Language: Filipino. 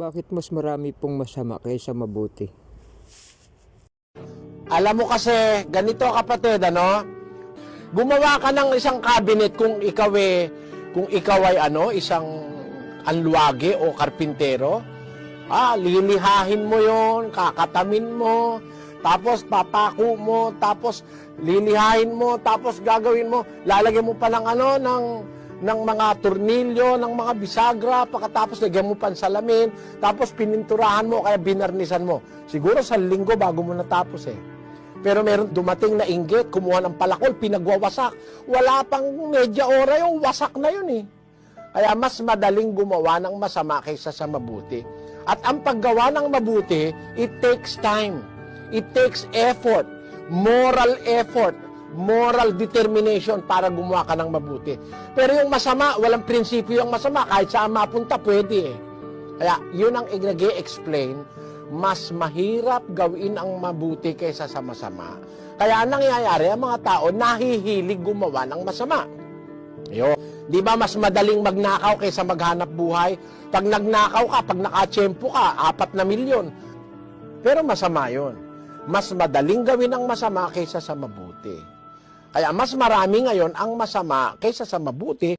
Bakit mas marami pong masama kaysa mabuti? Alam mo kasi, ganito kapatid, ano? Gumawa ka ng isang cabinet kung ikaw eh, kung ikaw ay ano, isang anluwage o karpintero. Ah, lilihahin mo yon, kakatamin mo, tapos papako mo, tapos lilihahin mo, tapos gagawin mo, lalagyan mo pa ng ano, ng ng mga tornilyo, ng mga bisagra, pagkatapos lagyan mo pa ng salamin, tapos pininturahan mo, kaya binarnisan mo. Siguro sa linggo bago mo natapos eh. Pero meron dumating na inggit, kumuha ng palakol, pinagwawasak. Wala pang medya ora yung wasak na yun eh. Kaya mas madaling gumawa ng masama kaysa sa mabuti. At ang paggawa ng mabuti, it takes time. It takes effort. Moral effort. Moral determination para gumawa ka ng mabuti. Pero yung masama, walang prinsipyo yung masama. Kahit saan mapunta, pwede eh. Kaya yun ang nag explain mas mahirap gawin ang mabuti kaysa sa masama. Kaya ang nangyayari, ang mga tao nahihilig gumawa ng masama. Yo, di ba mas madaling magnakaw kaysa maghanap buhay? Pag nagnakaw ka, pag nakatsyempo ka, apat na milyon. Pero masama yon. Mas madaling gawin ang masama kaysa sa mabuti. Kaya mas marami ngayon ang masama kaysa sa mabuti